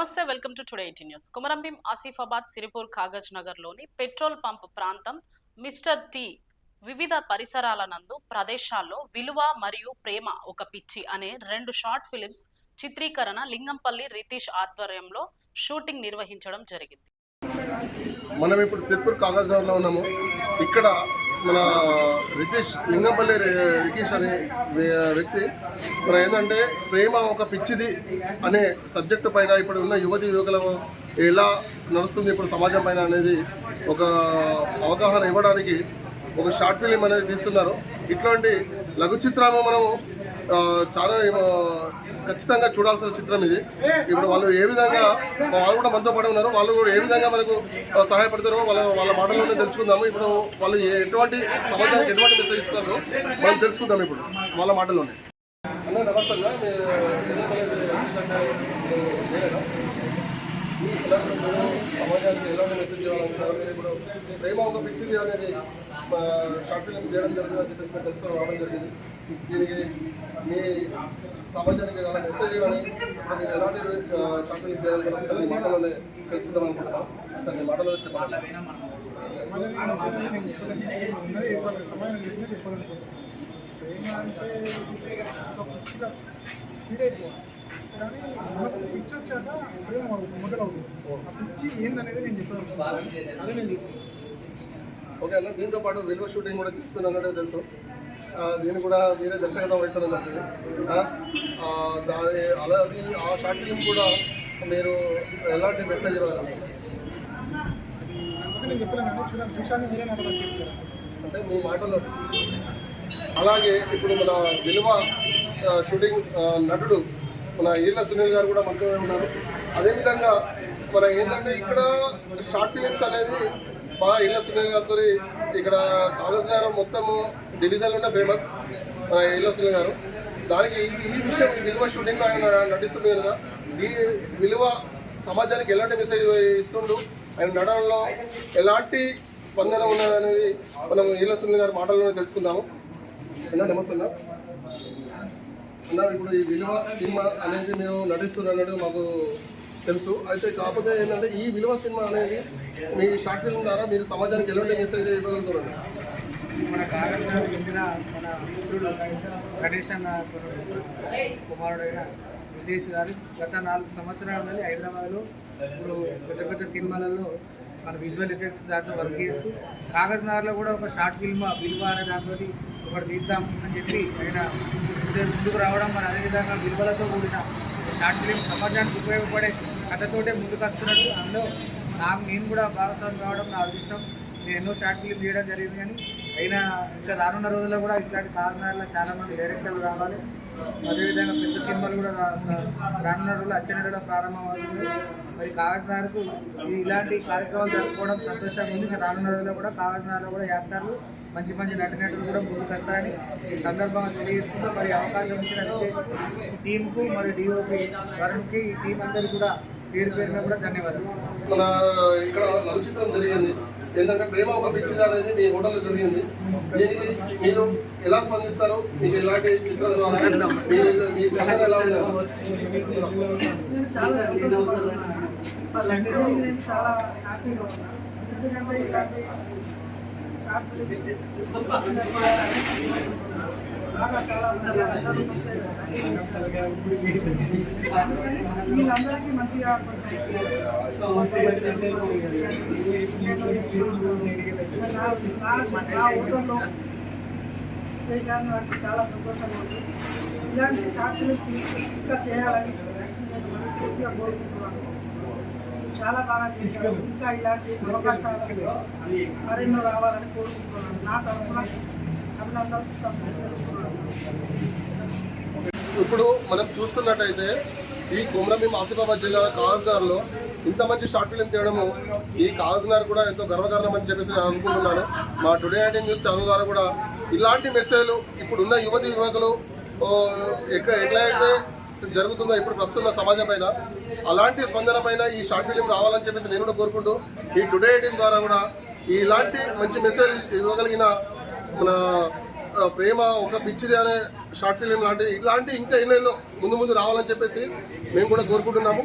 Namaste welcome to today eighty news. Kumarambheem Asifabad Sirpur Kagaz నగర్లోని petrol pump ప్రాంతం mister T వివిధ పరిసరాల నందు ప్రదేశాల్లో విలువ మరియు ప్రేమ ఒక పిచ్చి అనే రెండు షార్ట్ ఫిలిమ్స్ చిత్రీకరణ లింగంపల్లి రితీష్ ఆధ్వర్యంలో షూటింగ్ నిర్వహించడం జరిగింది. మనం ఇప్పుడు సిరిపూర్ కాగజ్ నగర్లో ఉన్నాము. ఇక్కడ మన రితీష్ లింగంపల్లి రి- రితీష్ అనే వ్య- వ్యక్తి. మన ఏంటంటే ప్రేమ ఒక పిచ్చిది అనే సబ్జెక్టు పైన ఇప్పుడు ఉన్న యువతి యువకులకు ఎలా నడుస్తుంది ఇప్పుడు సమాజం పైన అనేది ఒక అవగాహన ఇవ్వడానికి ఒక షార్ట్ ఫిలిం అనేది తీస్తున్నారు. ఇట్లాంటి లఘు చిత్రాలను మనము చాలా ఏమో ఖచ్చితంగా చూడాల్సిన చిత్రం ఇది. ఇప్పుడు వాళ్ళు ఏ విధంగా వాళ్ళు కూడా మనతో పాటు ఉన్నారు. వాళ్ళు కూడా ఏ విధంగా మనకు సహాయపడతారో వాళ్ళ వాళ్ళ మాటల్లోనే తెలుసుకుందాము. ఇప్పుడు వాళ్ళు ఏ- ఎటువంటి సమాజానికి ఎటువంటి మెసేజ్ ఇస్తారో మనం తెలుసుకుందాం ఇప్పుడు వాళ్ళ మాటల్లోనే. అన్న నమస్తే సమాజానికి ఎలాంటి మెసేజ్ ఇవ్వాలనుకుంటున్నారు? ఇప్పుడు ప్రేమ ఒక పిచ్చింది అనేది షార్ట్ ఫిల్మ్ చేయడం జరిగిందని చెప్పేసి తెలుసుకోవడం రావడం జరిగింది. దీనికి మీ సమాజానికి ఏదైనా మెసేజ్ మీరు ఎలాంటి కంపెనీ షార్ట్ ఫిల్మ్ మీ మాటలోనే తెలుసుకుందాం అనుకుంటున్నాం సార్ మీ మాటలో చెప్పాలి సమయం అంటే కానీ పిచ్చి వచ్చాక అదే మొదలవుతుంది ఆ పిచ్చి ఏందనేది నేను చెప్పాను అదే నేను తీసుకున్నాను ఓకే అన్న దీంతో పాటు విలువ షూటింగ్ కూడా చేస్తున్నట్టు తెలుసు. దీన్ని కూడా మీరే దర్శకత్వం వహిస్తున్నారు దాని అలాగే ఆ షార్ట్ కూడా మీరు ఎలాంటి మెసేజ్ చెప్తారు అంటే మీ మాటలో అలాగే ఇప్పుడు మన విలువ షూటింగ్ నటుడు మన ఈర్ల సునీల్ గారు కూడా మనతోనే ఉన్నారు. అదేవిధంగా మన ఏంటంటే ఇక్కడ షార్ట్ ఫిలిమ్స్ అనేది బాగా ఈర్ల సునీల్ గారితో ఇక్కడ కాగజ్ నగరం మొత్తము డివిజన్లోనే ఫేమస్ మన ఈర్ల గారు. దానికి ఈ- విషయం ఈ విలువ షూటింగ్లో ఆయన నటిస్తుంది కనుక ఈ విలువ సమాజానికి ఎలాంటి మెసేజ్ ఇస్తుండు? ఆయన నటనలో ఎలాంటి స్పందన ఉన్నదనేది మనం ఈల సునీల్ గారి మాటల్లోనే తెలుసుకుందాము. అన్నా నమస్తే అన్న. అన్న ఇప్పుడు ఈ విలువ సినిమా అనేది మేము నటిస్తున్నట్టు మాకు తెలుసు. అయితే కాకపోతే ఏంటంటే ఈ విలువ సినిమా అనేది మీ షార్ట్ ఫిల్మ్ ద్వారా మీరు సమాజానికి ఎలాంటి మెసేజ్ ఇవ్వగలుగుతున్నారు మన కాగజ్నగర్ చెందిన మన మిత్రుడు గణేష్ అన్న కుమారుడైన విదేశ్ గారు గత నాలుగు సంవత్సరాల నుండి హైదరాబాద్లో ఇప్పుడు పెద్ద పెద్ద సినిమాలలో మన విజువల్ ఎఫెక్ట్స్ దాంట్లో వర్క్ చేస్తూ కాగజ్నగర్లో కూడా ఒక షార్ట్ ఫిల్మ్ విలువ అనే దాంతో ఒకటి తీద్దాం అని చెప్పి ఆయన ముందుకు రావడం మన అదేవిధంగా బిల్వలతో కూడిన షార్ట్ ఫిల్మ్ సమాజానికి ఉపయోగపడే కథతోటే ముందుకు వస్తున్నాడు అందులో నాకు నేను కూడా భాగస్వామి కావడం నా అదృష్టం. ఎన్నో షార్ట్ ఫిల్మ్ చేయడం జరిగింది కానీ అయినా ఇంకా రానున్న రోజుల్లో కూడా ఇట్లాంటి కారణాల చాలా మంది డైరెక్టర్లు రావాలి. అదేవిధంగా పెద్ద సినిమాలు కూడా రానున్న రోజులు వచ్చే నెలలో ప్రారంభం అవుతుంది మరి కాకినాడకు ఇలాంటి కార్యక్రమాలు జరుపుకోవడం సంతోషంగా ఉంది. ఇంకా రానున్న రోజుల్లో కూడా కాకినాడలో కూడా యాక్టర్లు మంచి మంచి నటనటులు కూడా ముందుకొస్తారని ఈ సందర్భంగా తెలియజేసుకుంటూ మరి అవకాశం ఇచ్చిన టీంకు మరియు డిఓపి వరుణ్కి ఈ టీం అందరికీ కూడా పేరు పేరున కూడా ధన్యవాదాలు. ఇక్కడ లఘు చిత్రం జరిగింది. ఏంటంటే ప్రేమ ఒక పిచ్చిది అనేది మీ హోటల్లో జరిగింది. దీనికి మీరు ఎలా స్పందిస్తారు? మీకు ఎలాంటి చిత్రం ద్వారా మీ మీ స్పందన ఎలా ఉంది? చాలా హ్యాపీగా ఉన్నాను. ఎందుకంటే ఇలాంటి బాగా చాలా మంచిగా వీళ్ళందరికీ మంచిగా నా హోటల్లో చేశాను నాకు చాలా సంతోషంగా ఉంది ఇలాంటి షార్ట్ ఫిలిమ్స్ ఇంకా చేయాలని నేను మనస్ఫూర్తిగా కోరుకుంటున్నాను చాలా బాగా చేశారు. ఇంకా ఇలాంటి అవకాశాలు మరెన్నో రావాలని కోరుకుంటున్నాను. నా తరఫున ఇప్పుడు మనం చూస్తున్నట్టయితే ఈ కుమ్రమీం ఆసిఫాబాద్ జిల్లా కాగజ్నగర్లో ఇంత మంచి షార్ట్ ఫిలిం తీయడము ఈ కాగజ్నగర్ కూడా ఎంతో గర్వకారణం అని చెప్పేసి నేను అనుకుంటున్నాను. మా టుడే నైన్టీన్ న్యూస్ ఛానల్ ద్వారా కూడా ఇలాంటి మెసేజ్లు ఇప్పుడున్న యువతి యువకులు ఎక్కడ ఎట్లయితే జరుగుతుందో ఇప్పుడు ప్రస్తుత సమాజం పైన అలాంటి స్పందన పైన ఈ షార్ట్ ఫిలిం రావాలని చెప్పేసి నేను కూడా కోరుకుంటూ ఈ టుడే ఎయిటీన్ ద్వారా కూడా ఇలాంటి మంచి మెసేజ్ ఇవ్వగలిగిన మన ప్రేమ ఒక పిచ్చిది అనే షార్ట్ ఫిలిం లాంటివి ఇలాంటి ఇంకా ఎన్నెన్నో ముందు ముందు రావాలని చెప్పేసి మేము కూడా కోరుకుంటున్నాము.